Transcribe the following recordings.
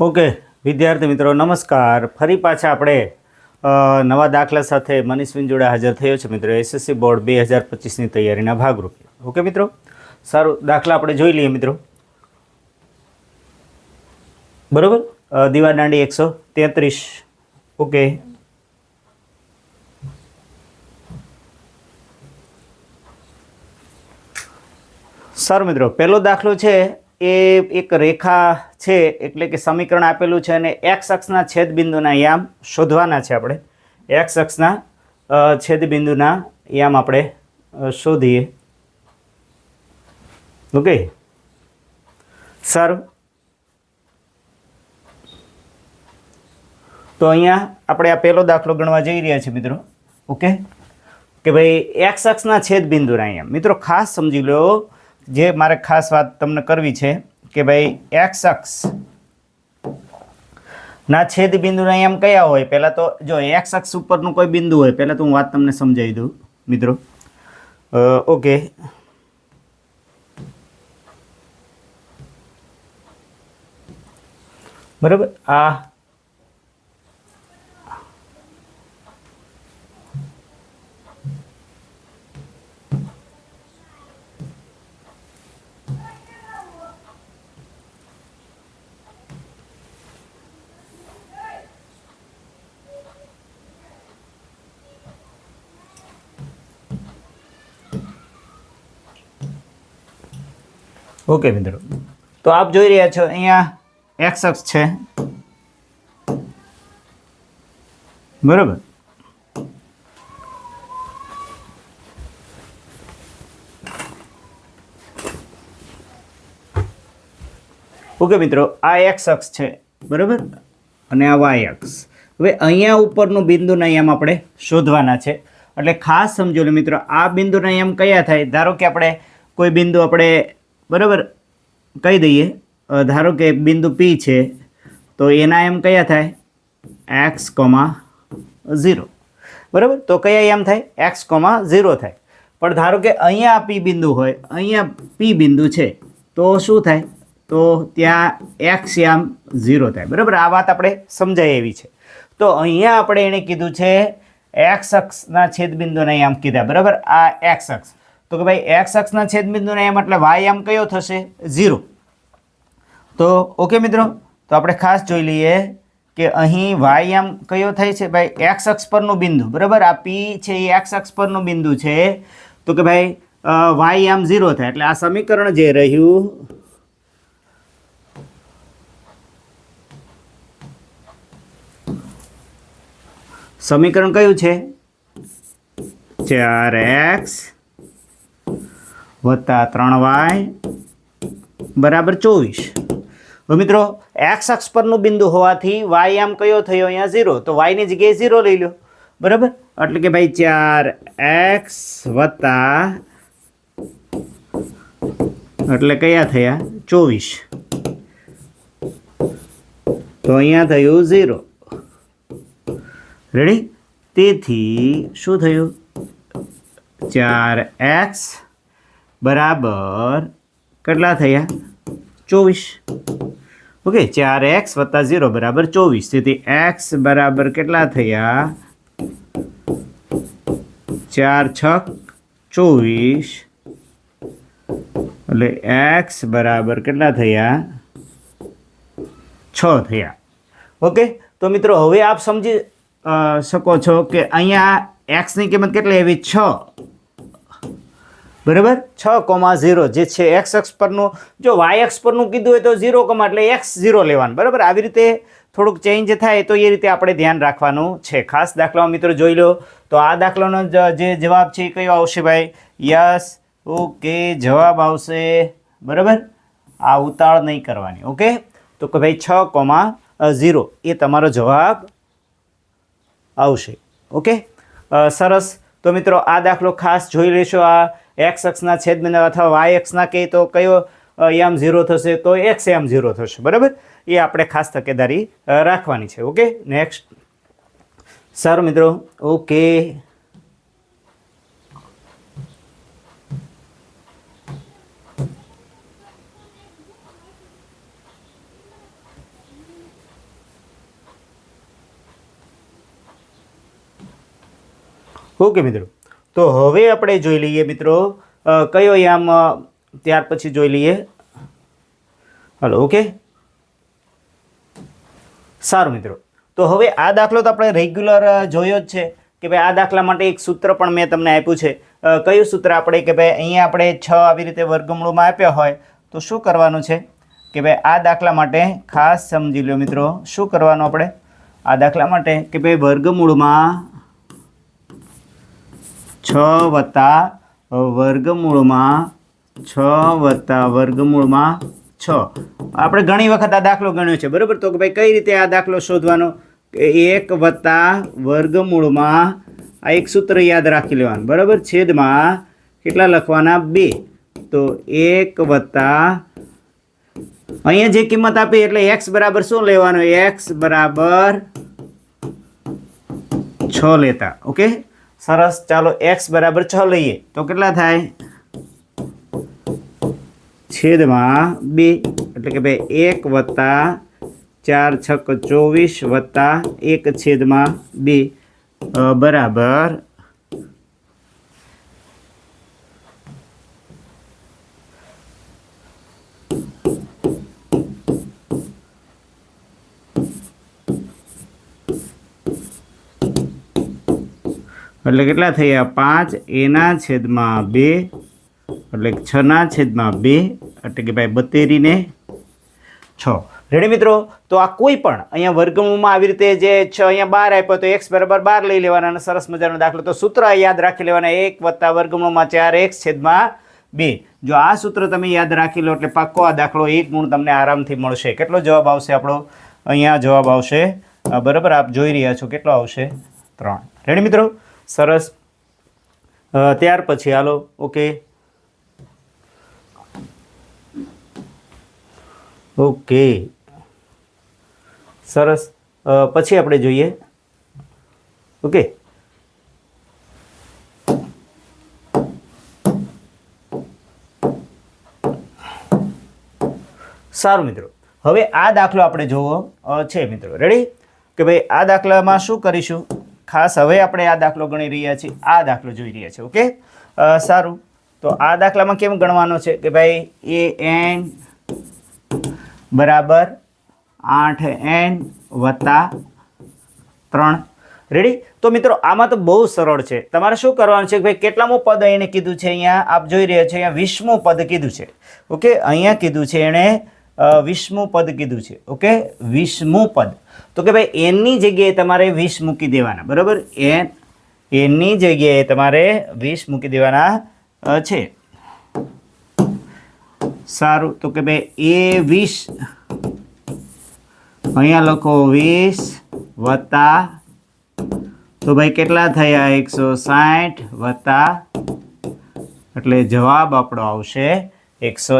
Okay, વિદ્યાર્થી મિત્રો, નમસ્કાર. ફરી પાછા આપણે નવા દાખલા સાથે મનીષ વિંજોડા હાજર થયો છે મિત્રો, એસએસસી બોર્ડ બે હજાર પચીસની તૈયારીના ભાગરૂપે. ઓકે મિત્રો? સારું, દાખલા આપણે જોઈ લઈએ મિત્રો. બરોબર? દીવાદાંડી દીવા દાંડી એકસો તેત્રીસ. ઓકે. સારું મિત્રો, પહેલો દાખલો છે એ એક રેખા છે, એટલે કે સમીકરણ આપેલું છે અને એક્સ અક્ષના છેદબિંદુના યામ શોધવાના છે આપણે. એક્સ અક્ષના છેદબિંદુના યામ આપણે શોધીએ. ઓકે? સર. તો અહીંયા આપણે આ પહેલો દાખલો ગણવા જઈ રહ્યા છીએ મિત્રો. ઓકે? કે ભાઈ એક્સ અક્ષના છેદબિંદુના અહીંયા મિત્રો, ખાસ સમજી લો જે મારે ખાસ વાત તમને કરવી છે કે ભાઈ એક્સ અક્ષ ના છેદ બિંદુના એમ કયા હોય? પહેલાં તો જો એક્સ અક્ષ ઉપરનું કોઈ બિંદુ હોય, પહેલાં તો હું વાત તમને સમજાવી દઉં, મિત્રો. ઓકે બરાબર? આ ઓકે મિત્રો. તો આપ જોઈ રહ્યા છો અહીંયા એક્સ અક્ષ છે. બરાબર? ઓકે મિત્રો, આ એક્સ અક્ષ છે. બરાબર? અને આ વાય અક્ષ. હવે અહીંયા ઉપરનું બિંદુના એમ આપણે શોધવાના છે. એટલે ખાસ સમજો લે મિત્રો, આ બિંદુના એમ કયા થાય? ધારો કે આપણે કોઈ બિંદુ આપણે બરાબર. કહી દઈએ ધારો કે બિંદુ પી છે, તો એના એમ કયા થાય? એક્સ કોમા ઝીરો બરાબર? તો કયા એમ થાય? એક્સ કોમા ઝીરો થાય. પણ ધારો કે અહીંયા પી બિંદુ હોય, અહીંયા પી બિંદુ છે, તો શું થાય? તો ત્યાં એક્સ યામ ઝીરો થાય. બરાબર? આ વાત આપણે સમજાય એવી છે. તો અહીંયા આપણે એણે કીધું છે એક્સ અક્ષના છેદબિંદુના યામ કીધા. બરાબર? આ એક્સ અક્ષ. તો કે ભાઈ એક્સ અક્ષના છેદબિંદુને એમ એટલે વાય એમ કયો થશે? ઝીરો તો ઓકે મિત્રો, તો આપણે ખાસ જોઈ લઈએ કે અહીં વાય આમ કયો થાય છે? ભાઈ એક્સ અક્ષ પરનું બિંદુ, બરાબર? આ પી છે, એ એક્સ અક્ષ પરનું બિંદુ છે. તો કે ભાઈ વાય આમ ઝીરો થાય. એટલે આ સમીકરણ જે રહ્યું, સમીકરણ કયું છે? ચાર એક્સ વત્તા ત્રણ વાય બરાબર ચોવીસ. હવે મિત્રો, એક્સ અક્ષ પરનું બિંદુ હોવાથી વાય આમ કયો થયો? અહીંયા ઝીરો. તો વાયની જગ્યાએ ઝીરો લઈ લો. બરાબર? એટલે કે ભાઈ ચાર એક્સ વત્તા એટલે કયા થયા? ચોવીસ. તો અહીંયા થયું ઝીરો. રેડી તેથી શું થયું? ચાર એક્સ બરાબર. કેટલા થયા? ચોવીસ. ઓકે ચાર એક્સ વત્તા ઝીરો બરાબર ચોવીસ. તેથી એક્સ બરાબર કેટલા થયા? ચાર છક ચોવીસ. એટલે એક્સ બરાબર કેટલા થયા? છ થયા. ઓકે તો મિત્રો હવે આપ સમજી અ, શકો છો કે અહીંયા એક્સની કિંમત કેટલી આવી? છ. બરાબર? છ કોમા ઝીરો જે છે એક્સ એક્સ પરનું, જો વાય એક્સ પરનું કીધું હોય તો ઝીરો કોમા એટલે એક્સ ઝીરો લેવાનું, બરાબર? આવી રીતે થોડુંક ચેન્જ થાય તો એ રીતે આપણે ધ્યાન રાખવાનું છે. ખાસ દાખલામાં મિત્રો જોઈ લો. તો આ દાખલાનો જ- જવાબ છે એ કયો આવશે ભાઈ? યસ. ઓકે, જવાબ આવશે, બરાબર? આ ઉતાળ નહીં કરવાની, ઓકે? તો કે ભાઈ છ કોમા ઝીરો, એ તમારો જવાબ આવશે, ઓકે? સરસ. તો મિત્રો આ દાખલો ખાસ જોઈ લેશો આ એક્સ અક્ષના છેદને અથવા વાય એક્સના કહે તો કયો યામ ઝીરો થશે તો એક્સ યામ ઝીરો થશે, બરાબર? એ આપણે ખાસ તકેદારી રાખવાની છે, ઓકે? નેક્સ્ટ. સારું મિત્રો, ઓકે. ઓકે મિત્રો. તો હવે આપણે જોઈ લઈએ મિત્રો. કયો યામ ત્યાર પછી જોઈ લઈએ. Hello, okay? સારું મિત્રો. તો હવે આ દાખલો તો આપણે રેગ્યુલર જોયો જ છે કે ભાઈ આ દાખલા માટે એક સૂત્ર પણ મેં તમને આપ્યું છે. કયું સૂત્ર આપણે કે ભાઈ અહીંયા આપણે છ આવી રીતે વર્ગમૂળમાં આપ્યા હોય, તો શું કરવાનું છે? કે ભાઈ આ દાખલા માટે ખાસ સમજી લો મિત્રો. શું કરવાનું આપણે? આ દાખલા માટે કે ભાઈ વર્ગમૂળમાં છ વત્તા વર્ગમૂળમાં, છ વત્તા વર્ગમૂળમાં છ. આપણે ઘણી વખત આ દાખલો ગણ્યો છે, બરાબર? તો કે ભાઈ કઈ રીતે આ દાખલો શોધવાનો? એક વત્તા વર્ગમૂળમાં, આ એક સૂત્ર યાદ રાખી લેવાનું, બરાબર? છેદમાં કેટલા લખવાના? બે. તો એક વત્તા, અહીંયા જે કિંમત આપી એટલે એક્સ બરાબર શું લેવાનું? એક્સ બરાબર છ લેતા, ઓકે? સરસ. ચાલો એક્સ બરાબર છ લઈએ. તો કેટલા થાય? છેદમાં બે. એટલે કે ભાઈ એક વત્તા ચાર છક ચોવીસ વત્તા એક છેદમાં બે. બરાબર એટલે કેટલા થયા? પાંચ. એના છેદમાં બે. એટલે છના છેદમાં બે. એટલે કે ભાઈ બતેરીને છ. રેડી મિત્રો? તો આ કોઈ પણ અહીંયા વર્ગમૂળમાં આવી રીતે જે છ અહીંયા બાર આપ્યો તો એક્સ બરાબર બાર લઈ લેવાના અને સરસ મજાનો દાખલો. તો સૂત્ર યાદ રાખી લેવાના. એક વત્તા વર્ગમૂળમાં ચાર એક્સ છેદમાં બે. જો આ સૂત્ર તમે યાદ રાખી લો એટલે પાક્કો આ દાખલો એક ગુણ તમને આરામથી મળશે. કેટલો જવાબ આવશે આપણો? અહીંયા જવાબ આવશે. બરાબર આપ જોઈ રહ્યા છો. કેટલો આવશે? ત્રણ. રેડી મિત્રો? સરસ. ત્યાર પછી, હાલો, ઓકે. ઓકે. સરસ. પછી આપણે જોઈએ. ઓકે. સારું મિત્રો. હવે આ દાખલો આપણે જોવો છે મિત્રો. રેડી કે ભાઈ આ દાખલામાં શું કરીશું? ખાસ હવે આપણે આ દાખલો ગણી રહ્યા છીએ, આ દાખલો જોઈ રહ્યા છીએ, ઓકે? સારું. તો આ દાખલામાં કેમ ગણવાનો છે? કે ભાઈ એ એન બરાબર આઠ એન વત્તા ત્રણ. રેડી તો મિત્રો, આમાં તો બહુ સરળ છે. તમારે શું કરવાનું છે કે ભાઈ, કેટલામું પદ એણે કીધું છે અહીંયા? આપ જોઈ રહ્યા છો, અહીંયા વીસમું પદ કીધું છે. ઓકે? અહીંયા કીધું છે એણે વીસમું પદ કીધું છે. ઓકે? વીસમું પદ. તો કે ભાઈ એનની જગ્યાએ તમારે વીસ મૂકી દેવાના, બરાબર? એન એનની જગ્યાએ તમારે વીસ મૂકી દેવાના છે. સારું, તો કે ભાઈ એ વીસ, અહીંયા લખો વીસ વત્તા, તો ભાઈ કેટલા થયા? એકસો સાઠ વત્તા, એટલે જવાબ આપણો આવશે એકસો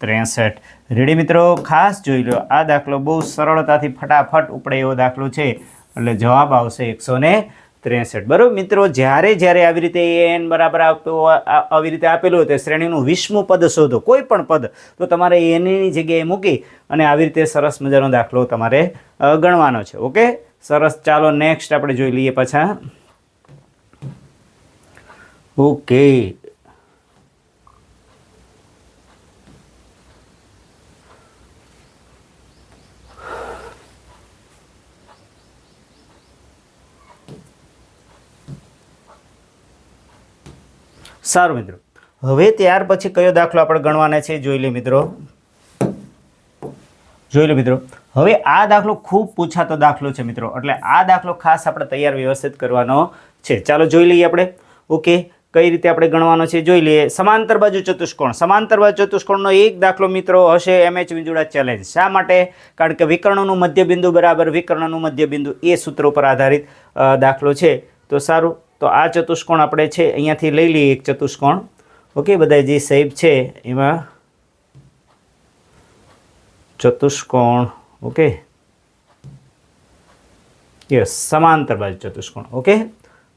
ત્રેસઠ. રેડી મિત્રો, ખાસ જોઈ લો, આ દાખલો બહુ સરળતાથી ફટાફટ ઉપડે એવો દાખલો છે. એટલે જવાબ આવશે એકસો ને ત્રેસઠ. બરાબર મિત્રો, જ્યારે જ્યારે આવી રીતે એન બરાબર આપતો આવી રીતે આપેલું હોય, તો શ્રેણીનું વિષ્મુ પદ શોધો, કોઈ પણ પદ. તો તમારે એની જગ્યાએ મૂકી અને આવી રીતે સરસ મજાનો દાખલો તમારે ગણવાનો છે. ઓકે? સરસ, ચાલો નેક્સ્ટ આપણે જોઈ લઈએ પાછા. ઓકે. સારું મિત્રો. હવે ત્યાર પછી કયો દાખલો આપણે ગણવાના છે જોઈ લે મિત્રો. જોઈ લો મિત્રો. હવે આ દાખલો ખૂબ પૂછાતો દાખલો છે મિત્રો. એટલે આ દાખલો ખાસ આપણે તૈયાર વ્યવસ્થિત કરવાનો છે. ચાલો જોઈ લઈએ આપણે. ઓકે, કઈ રીતે આપણે ગણવાનો છે જોઈ લઈએ. સમાંતર બાજુ ચતુષ્કોણ. સમાંતર બાજુ ચતુષ્કોણનો એક દાખલો મિત્રો હશે એમએચ વિંજુડા ચેલેન્જ શા માટે? કારણ કે વિકર્ણનું મધ્યબિંદુ બરાબર વિકર્ણનું મધ્યબિંદુ એ સૂત્ર ઉપર આધારિત દાખલો છે. તો સારું. તો આ ચતુષ્કોણ આપણે છે, અહીંયાથી લઈ લઈએ એક ચતુષ્કોણ. ઓકે બધા જે સાહેબ છે, એમાં ચતુષ્કોણ, ઓકે? યસ સમાંતર બાજુ ચતુષ્કોણ, ઓકે?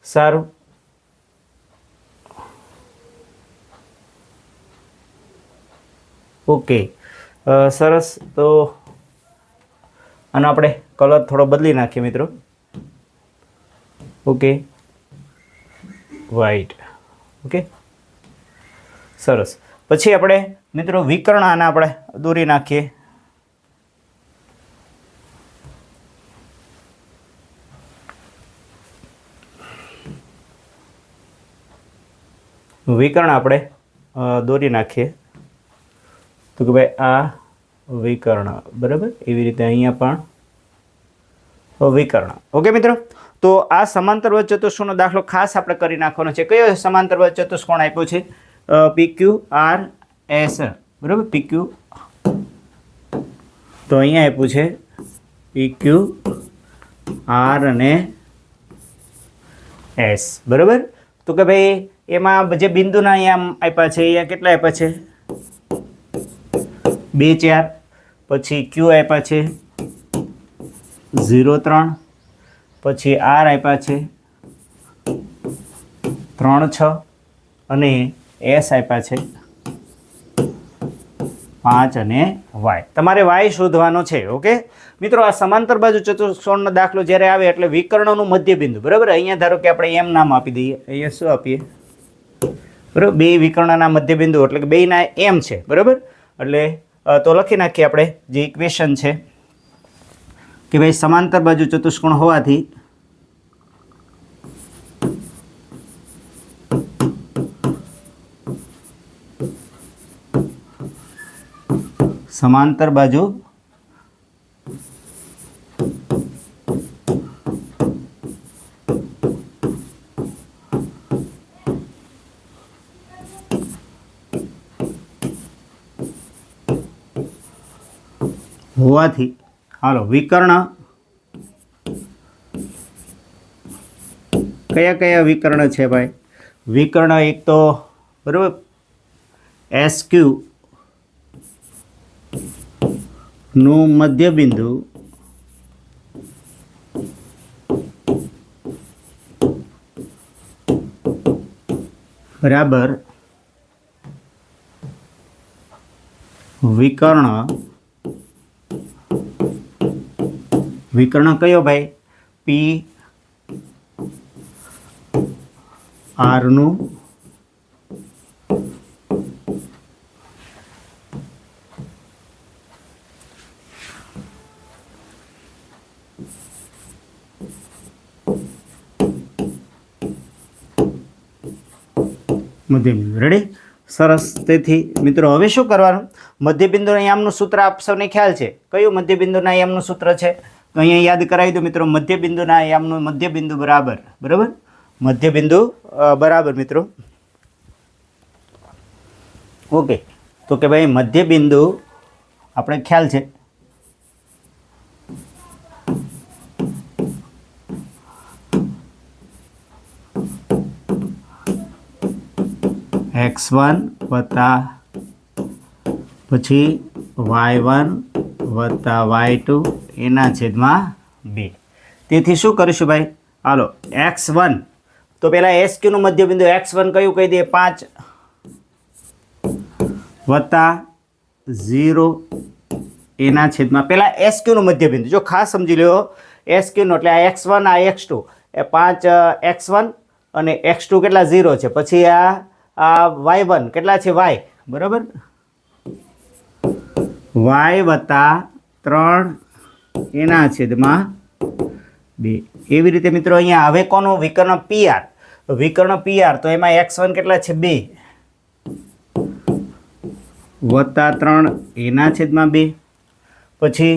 સારું. ઓકે સરસ. તો આનો આપણે કલર થોડો બદલી નાખીએ મિત્રો. ઓકે. વ્હાઈટ ઓકે સરસ. પછી આપણે મિત્રો વિકર્ણ આના આપણે દોરી નાખીએ. વિકર્ણ આપણે અ, દોરી નાખીએ. તો કે ભાઈ આ વિકર્ણ. બરાબર? એવી રીતે અહીંયા પણ વિકર્ણ. ઓકે મિત્રો? તો આ સમાંતર ચતુષ્કોણનો દાખલો ખાસ આપણે કરી નાખવાનો છે. કયો સમાંતર ચતુષ્કોણ આપ્યો છે? પી ક્યુ આર એસ બરાબર? પી ક્યુ તો અહીંયા આપ્યું છે પી ક્યુ આર અને એસ બરાબર? તો કે ભાઈ, એમાં જે બિંદુના અહીંયા આપ્યા છે, અહીંયા કેટલા આપ્યા છે? બે ચાર. પછી ક્યુ આપ્યા છે. ઝીરો ત્રણ. પછી આર આપ્યા છે. ત્રણ, છ અને એસ આપ્યા છે. પાંચ અને વાય. તમારે વાય શોધવાનો છે, ઓકે? મિત્રો, આ સમાંતર બાજુ ચતુષ્કોણનો દાખલો જ્યારે આવે એટલે વિકર્ણનું મધ્યબિંદુ, બરાબર? અહીંયા ધારો કે આપણે એમ નામ આપી દઈએ. અહીંયા શું આપીએ? બરાબર? બે વિકર્ણના મધ્યબિંદુ, એટલે કે બેના એમ છે, બરાબર? એટલે તો લખી નાખીએ આપણે જે ઇક્વેશન છે. કે ભાઈ, સમાંતર બાજુ ચતુષ્કોણ હોવાથી સમાંતર બાજુ હોવાથી, હાલો, વિકર્ણ કયા કયા વિકર્ણ છે ભાઈ? વિકર્ણ એક તો, બરાબર? એસ ક્યુ નું મધ્યબિંદુ બરાબર. વિકર્ણ. વિકર્ણ કયો ભાઈ? પી. આરનું મધ્યબિંદુ રેડી સરસ. તેથી મિત્રો, હવે શું કરવાનું? મધ્યબિંદુના યામનું સૂત્ર આપ સૌને ખ્યાલ છે? કયું મધ્યબિંદુના યામનું સૂત્ર છે? તો અહીંયા યાદ કરાવી દો મિત્રો, મધ્યબિંદુના યામનું મધ્યબિંદુ બરાબર. બરાબર? મધ્યબિંદુ બરાબર મિત્રો. ઓકે. તો કે ભાઈ મધ્યબિંદુ, આપણે ખ્યાલ છે? એક્સ વન વત્તા પછી વાય વન વત્તા વાય ટુ એના છેદમાં બે. તેથી શું કરીશું ભાઈ? Hello, X one. તો પહેલાં એસ ક્યુનું મધ્યબિંદુ એક્સ વન કયું કહી દઈએ? પાંચ વત્તા ઝીરો એના છેદમાં. પહેલાં એસ ક્યુનું મધ્યબિંદુ. જો ખાસ સમજી લો એસ ક્યુનું એટલે આ એક્સ વન, આ એક્સ ટુ. એ પાંચ એક્સ વન અને એક્સ ટુ કેટલા? ઝીરો છે. પછી આ આ વાય વન, કેટલા છે વાય? બરાબર? વાય વત્તા ત્રણ એના છેદમાં બે. એવી રીતે મિત્રો અહીંયા હવે કોનું વિકર્ણ પીઆર વિકર્ણ પીઆર તો એમાં એક્સ વન કેટલા છે? બે. વત્તા ત્રણ એના છેદમાં બે. પછી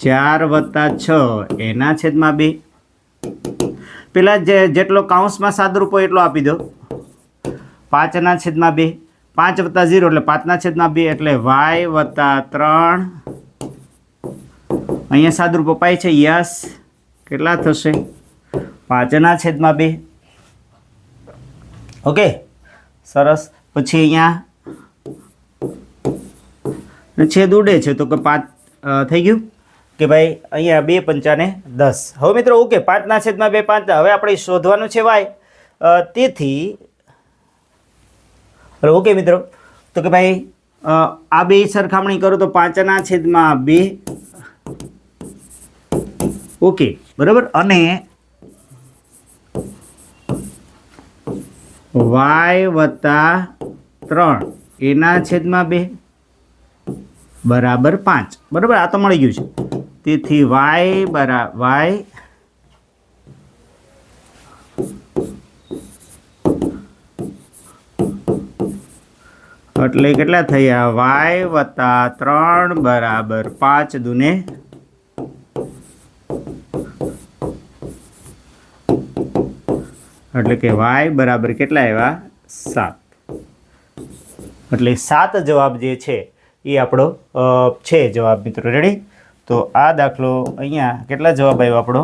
ચાર વત્તા છ એના છેદમાં બે. પેલા જે જેટલો કાઉન્સમાં સાત રૂપો એટલો આપી દો. પાંચના છેદમાં બે. પાંચ વત્તા ઝીરો એટલે પાંચના છેદમાં બે એટલે વાય વત્તા ત્રણ. અહીંયા સાદુરૂપ પાય છે. યસ. કેટલા થશે? પાંચના છેદમાં બે. ઓકે. સરસ. પછી અહીંયા છેદ ઉડે છે તો કે પાંચ થઈ ગયું? કે ભાઈ, અહીંયા બે પંચાને દસ. હવે મિત્રો, ઓકે, પાંચના છેદમાં બે પાંચ, હવે આપણે શોધવાનું છે વાય. તેથી ઓકે, મિત્રો. તો કે ભાઈ આ બે સરખામણી કરો તો પાંચના છેદમાં બે. ઓકે, બરાબર? અને વાય વત્તા ત્રણ, એના છેદમાં બે. બરાબર પાંચ. બરાબર? આ તો મળી ગયું છે. તેથી વાય બરા, વાય એટલે કેટલા થયા? વાય વત્તા ત્રણ બરાબર પાંચ દુને એટલે કે વાય બરાબર કેટલા આવ્યા? સાત. એટલે સાત જવાબ જે છે એ આપણો છે જવાબ મિત્રો. રેડી તો આ દાખલો અહીંયા કેટલા જવાબ આવ્યો આપણો?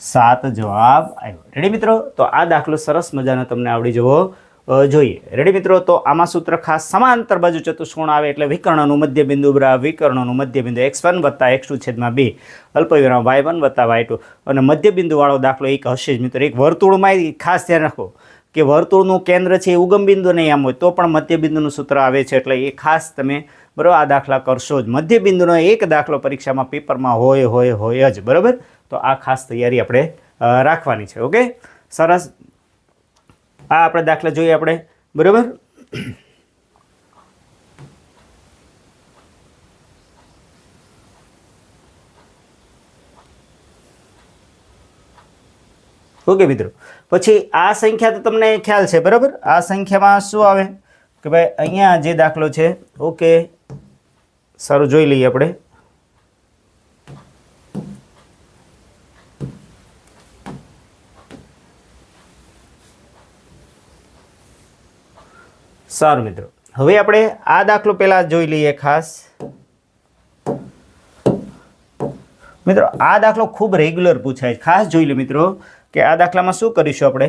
સાત જવાબ આવ્યો રેડી મિત્રો? તો આ દાખલો સરસ મજાનો તમને આવડી જવો જોઈએ. રેડી મિત્રો? તો આમાં સૂત્ર ખાસ સમાંતર બાજુ ચતુષ્કોણ આવે એટલે વિકર્ણનું મધ્યબિંદુ બરાબર વિકર્ણનું મધ્યબિંદુ એક્સ વન વત્તા એક્સ ટુ છેદમાં બે. અલ્પવિરામ વાય વન વત્તા વાય ટુ. અને મધ્યબિંદુવાળો દાખલો એક હશે જ મિત્રો. એક વર્તુળમાં ખાસ ધ્યાન રાખો કે વર્તુળનું કેન્દ્ર છે એ ઉગમ બિંદુ નહીં આમ હોય તો પણ મધ્યબિંદુનું સૂત્ર આવે છે એટલે એ ખાસ તમે બરાબર? આ દાખલા કરશો જ. મધ્યબિંદુનો એક દાખલો પરીક્ષામાં પેપરમાં હોય હોય હોય જ. બરાબર? તો આ ખાસ તૈયારી આપણે રાખવાની છે. ઓકે? સરસ. આ આપણે દાખલા જોઈએ આપણે. બરાબર? ઓકે મિત્રો. પછી આ સંખ્યા તો તમને ખ્યાલ છે. બરાબર? આ સંખ્યામાં શું આવે? કે ભાઈ, અહીંયા જે દાખલો છે, ઓકે, સારું જોઈ લઈએ આપણે. સારું મિત્રો, હવે આપણે આ દાખલો પહેલા જોઈ લઈએ ખાસ. મિત્રો, આ દાખલો ખૂબ રેગ્યુલર પૂછાય ખાસ જોઈ લો મિત્રો, કે આ દાખલામાં શું કરીશું આપણે?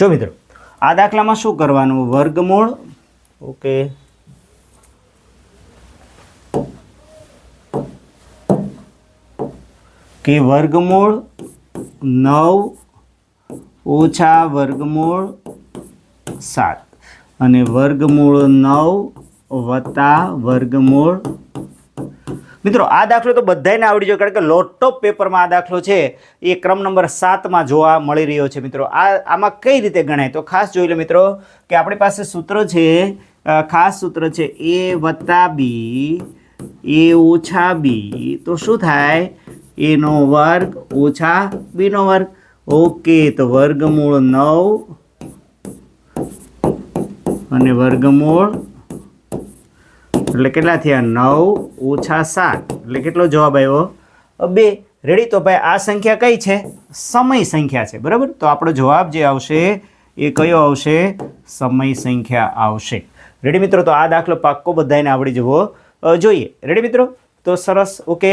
જો મિત્રો, આ દાખલામાં શું કરવાનું? વર્ગમૂળ, ઓકે. કે વર્ગમૂળ નવ ઓછા વર્ગમૂળ સાત. અને વર્ગમૂળ નવ વત્તા વર્ગમૂળ મિત્રો, આ દાખલો તો બધાને આવડી જાય કારણ કે લોટ પેપરમાં આ દાખલો છે. એ ક્રમ નંબર સાતમાં જોવા મળી રહ્યો છે, મિત્રો. આ, આમાં કઈ રીતે ગણાય? તો ખાસ જોઈ લો, મિત્રો, કે આપણી પાસે સૂત્ર છે ખાસ સૂત્ર છે એ વત્તા બી, એ ઓછા બી. તો શું થાય? એનો વર્ગ ઓછા બીનો વર્ગ. ઓકે, તો વર્ગમૂળ નવ અને વર્ગમૂળ એટલે કેટલા થયા? નવ ઓછા સાત. એટલે કેટલો જવાબ આવ્યો? બે. રેડી તો ભાઈ, આ સંખ્યા કઈ છે? સમય સંખ્યા છે. બરાબર? તો આપણો જવાબ જે આવશે, એ કયો આવશે? સમય સંખ્યા આવશે. રેડી મિત્રો? તો આ દાખલો પાક્કો બધાને આવડી જવો. જોઈએ. રેડી મિત્રો? તો સરસ. ઓકે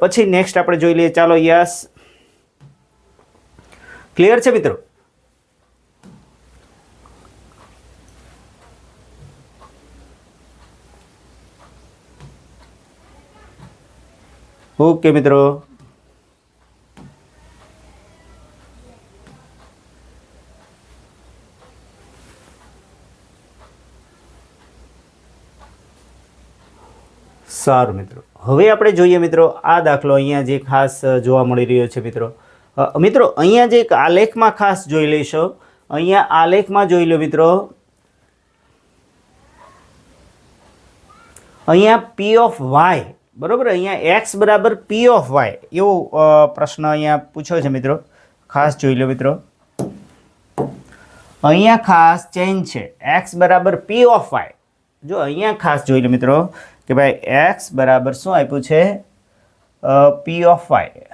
પછી નેક્સ્ટ આપણે જોઈ લઈએ. ચાલો યસ. ક્લિયર છે મિત્રો? ઓકે, મિત્રો. સારું, મિત્રો. હવે આપણે જોઈએ, મિત્રો, આ દાખલો અહીંયા જે ખાસ જોવા મળી રહ્યો છે, મિત્રો. મિત્રો, અહીંયા જે આલેખમાં ખાસ જોઈ લઈશો. અહીંયા આલેખમાં જોઈ લો, મિત્રો. અહીંયા પી ઓફ વાય બરોબર? અહીંયા એક્સ બરાબર પી ઓફ વાય એવો પ્રશ્ન અહીંયા પૂછ્યો છે મિત્રો. ખાસ જોઈ લો મિત્રો. અહીંયા ખાસ ચેન્જ છે. એક્સ બરાબર પી ઓફ વાય જો અહીંયા ખાસ જોઈ લો મિત્રો, કે ભાઈ એક્સ બરાબર શું આપ્યું છે? પી ઓફ વાય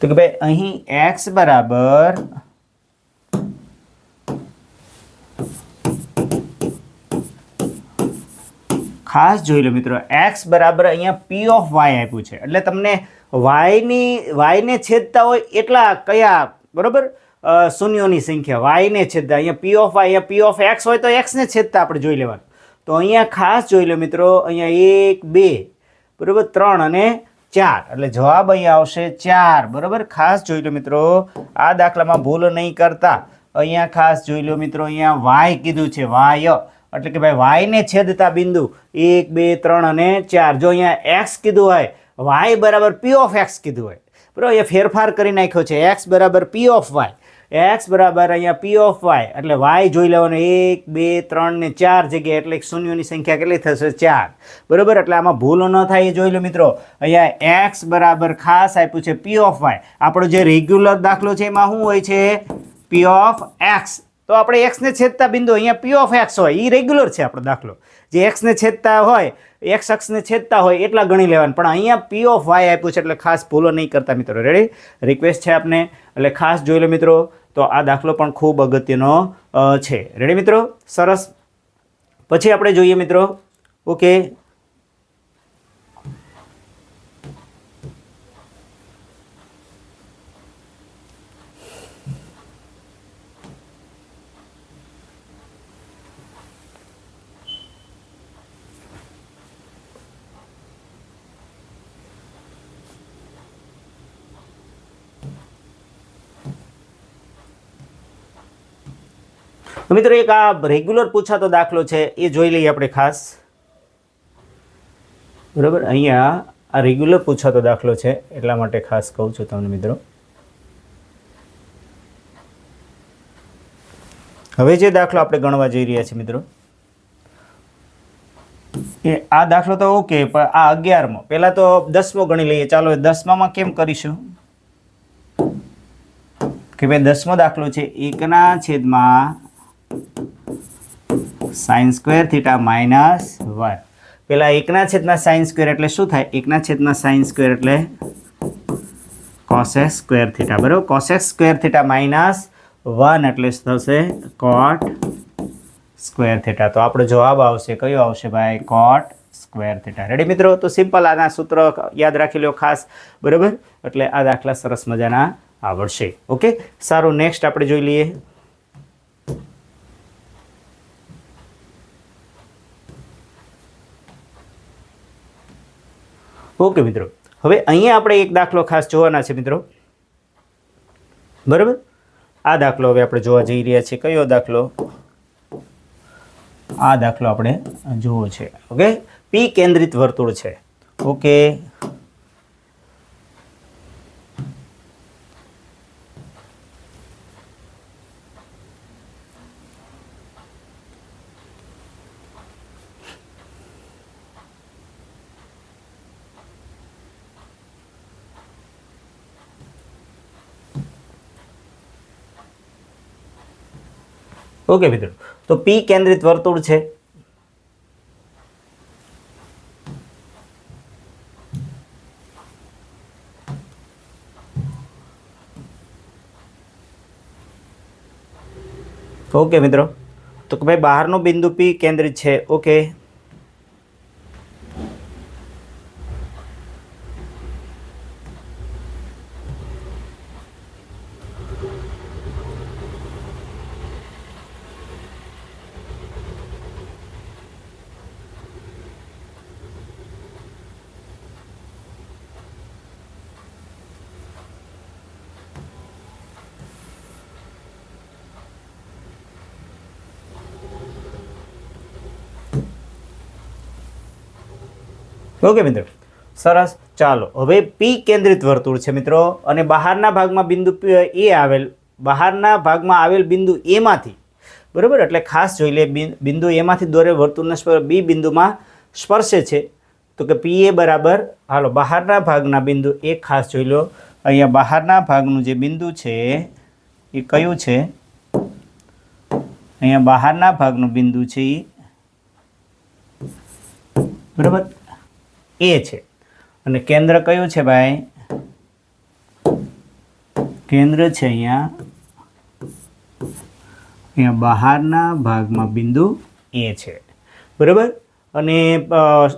તો કે ભાઈ અહીં એક્સ બરાબર ખાસ જોઈ લો મિત્રો એક્સ બરાબર અહીંયા પી ઓફ વાય આપ્યું છે. એટલે તમને વાયની વાયને છેદતા હોય એટલા કયા, બરાબર? શૂન્યોની સંખ્યા. વાયને છેદતા. અહીંયા પી ઓફ વાય અહીંયા પી ઓફ એક્સ હોય તો એક્સને છેદતા આપણે જોઈ લેવાનું. તો અહીંયા ખાસ જોઈ લો મિત્રો, અહીંયા એક, બે, બરાબર? ત્રણ અને ચાર. એટલે જવાબ અહીંયા આવશે ચાર, બરાબર? ખાસ જોઈ લો મિત્રો, આ દાખલામાં ભૂલ નહીં કરતા. અહીંયા ખાસ જોઈ લો મિત્રો, અહીંયા વાય કીધું છે, વાય. એટલે કે ભાઈ વાયને છેદતા બિંદુ એક, બે, ત્રણ અને ચાર. જો અહીંયા એક્સ કીધું હોય વાય બરાબર પી ઓફ એક્સ કીધું હોય. બરાબર એ ફેરફાર કરી નાખ્યો છે. એક્સ બરાબર પી ઓફ વાય એક્સ બરાબર અહીંયા પી ઓફ વાય એટલે વાય જોઈ લેવાનું એક, બે, ત્રણ ને ચાર જગ્યાએ એટલે શૂન્યોની સંખ્યા કેટલી થશે? ચાર. બરાબર, એટલે આમાં ભૂલો ન થાય એ જોઈ લો મિત્રો. અહીંયા એક્સ બરાબર ખાસ આપ્યું છે પી ઓફ વાય આપણો જે રેગ્યુલર દાખલો છે એમાં શું હોય છે? પી ઓફ એક્સ તો આપણે એક્સને છેદતા બિંદુ અહીંયા પી ઓફ એક્સ હોય એ રેગ્યુલર છે આપણો દાખલો. જે એક્સને છેદતા હોય એક્સ અક્ષને છેદતા હોય, એટલા ગણી લેવાનું. પણ અહીંયા પી ઓફ વાય આપ્યું છે એટલે ખાસ ભૂલો નહીં કરતા મિત્રો. રેડી રિક્વેસ્ટ છે આપને. એટલે ખાસ જોઈ લો મિત્રો, તો આ દાખલો પણ ખૂબ અગત્યનો છે. રેડી મિત્રો? સરસ. પછી આપણે જોઈએ મિત્રો. ઓકે મિત્રો એક આ રેગ્યુલર પૂછાતો દાખલો છે, એ જોઈ લઈએ આપણે ખાસ. બરાબર? અહીંયા આ રેગ્યુલર પૂછાતો દાખલો છે, એટલા માટે ખાસ કહું છું તમને મિત્રો. હવે જે દાખલો આપણે ગણવા જઈ રહ્યા છીએ મિત્રો, એ આ દાખલો તો ઓકે, પણ આ અગિયારમો. પહેલાં તો દસમો ગણી લઈએ. ચાલો દસમામાં કેમ કરીશું? કે ભાઈ દસમો દાખલો છે, એકના છેદમાં sine square theta minus one. પેલા એકના છેદના સાઇન સ્ક્વેર એટલે શું થાય? એકના છેદના સાઇન સ્ક્વેર એટલે કોસેસ સ્ક્વેર થીટા બરાબર? Cosec square theta minus one એટલે થશે? કોટ સ્ક્વેર થીટા તો આપણો જવાબ આવશે. કયો આવશે ભાઈ? કોટ સ્ક્વેર થીટા રેડી મિત્રો? તો સિમ્પલ આના સૂત્ર યાદ રાખી લો ખાસ. બરાબર? એટલે આ દાખલા સરસ મજાના આવડશે. ઓકે સારું નેક્સ્ટ આપણે જોઈ લઈએ. ઓકે મિત્રો. હવે અહીંયા આપણે એક દાખલો ખાસ જોવાના છે મિત્રો. બરાબર? આ દાખલો હવે આપણે જોવા જઈ રહ્યા છીએ. કયો દાખલો? આ દાખલો આપણે જોવો છે. ઓકે? પી કેન્દ્રિત વર્તુળ છે. ઓકે? ઓકે મિત્રો તો પી કેન્દ્રિત વર્તુળ છે. ઓકે મિત્રો તો કે ભાઈ, બહારનું બિંદુ પી કેન્દ્રિત છે. ઓકે ઓકે મિત્રો, સરસ. ચાલો, હવે પી કેન્દ્રિત વર્તુળ છે મિત્રો, અને બહારના ભાગમાં બિંદુ એ આવેલ, બહારના ભાગમાં આવેલ બિંદુ એમાંથી બરાબર? એટલે ખાસ જોઈ લે બિંદુ એમાંથી દોરે વર્તુળના બી બિંદુમાં સ્પર્શે છે. તો કે પી એ બરાબર, હાલો, બહારના ભાગના બિંદુ એ ખાસ જોઈ લો. અહીંયા બહારના ભાગનું જે બિંદુ છે, એ કયું છે? અહીંયા બહારના ભાગનું બિંદુ છે એ બરાબર? એ છે. અને કેન્દ્ર કયું છે ભાઈ? કેન્દ્ર છે અહીંયા. અહીંયા બહારના ભાગમાં બિંદુ એ છે. બરાબર? અને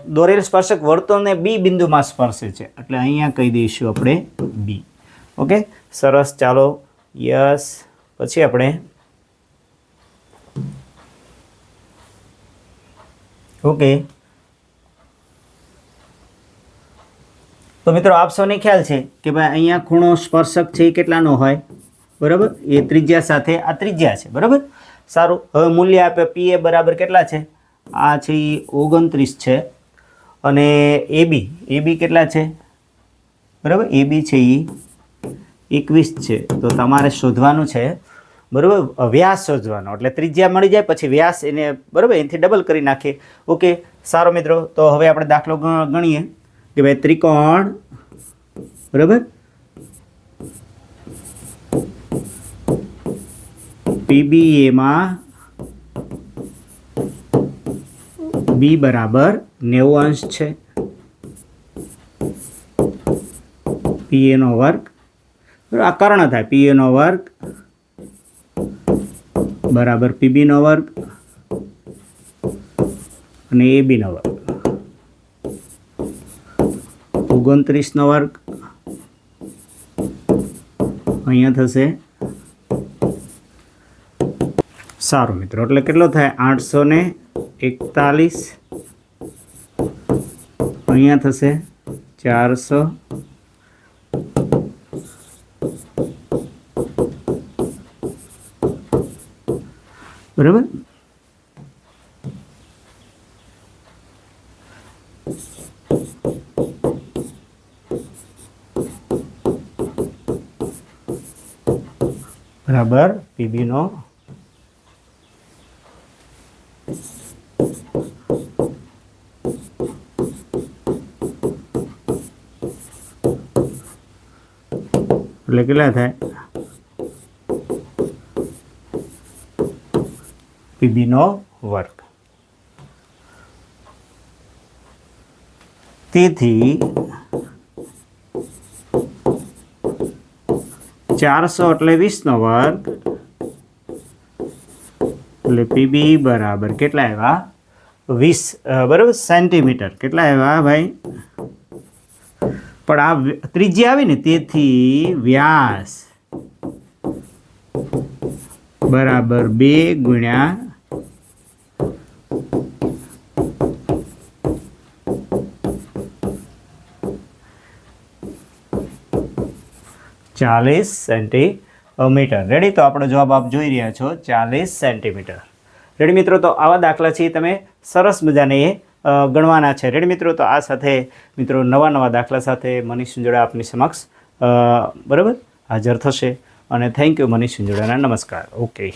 દોરેલ સ્પર્શક વર્તુળને બી બિંદુમાં સ્પર્શે છે. એટલે અહીંયા કહી દઈશું આપણે બી ઓકે? સરસ, ચાલો. યસ. પછી આપણે ઓકે. તો મિત્રો આપ સૌને ખ્યાલ છે કે ભાઈ અહીંયા ખૂણો સ્પર્શક છે એ કેટલાનો હોય? બરાબર? એ ત્રિજ્યા સાથે આ ત્રિજ્યા છે, બરાબર? સારું, હવે મૂલ્ય આપે પી એ બરાબર કેટલા છે? આ છે એ ઓગણત્રીસ છે. અને એ બી એ બી કેટલા છે? બરાબર? એ બી છે એ એકવીસ છે. તો તમારે શોધવાનું છે, બરાબર? વ્યાસ શોધવાનો. એટલે ત્રિજ્યા મળી જાય, પછી વ્યાસ એને, બરાબર? એનાથી ડબલ કરી નાખીએ. ઓકે સારો મિત્રો, તો હવે આપણે દાખલો ગણીએ. કે ભાઈ ત્રિકોણ, બરાબર? પીબીએમાં બી બરાબર નેવું અંશ છે. પીએનો વર્ગ આ કર્ણ થાય. પીએનો વર્ગ બરાબર પીબીનો વર્ગ અને એ બીનો વર્ગ. ઓગણત્રીસનો વર્ગ અહીંયા થશે સારું મિત્રો એટલે કેટલો થાય આઠસો ને એકતાલીસ અહીંયા થશે ચારસો બરાબર બરાબર પીબીનો એટલે કેટલા થાય પીબીનો વર્ગ તેથી ચારસો એટલે વીસનો વર્ગ. એટલે પીબી બરાબર કેટલા આવ્યા? વીસ બરાબર, સેન્ટીમીટર. કેટલા આવ્યા ભાઈ? પણ આ ત્રીજી આવી ને, તેથી વ્યાસ. બરાબર, બે ગુણ્યા ચાલીસ સેન્ટીમીટર. રેડી તો આપણો જવાબ આપ જોઈ રહ્યા છો ચાલીસ સેન્ટીમીટર. રેડી મિત્રો? તો આવા દાખલા છે તમે સરસ મજાને એ ગણવાના છે. રેડી મિત્રો? તો આ સાથે મિત્રો નવા નવા દાખલા સાથે મનીષ સુંજોડા આપની સમક્ષ બરાબર? હાજર થશે. અને થેન્ક યુ મનીષ સુંજોડાના. નમસ્કાર. ઓકે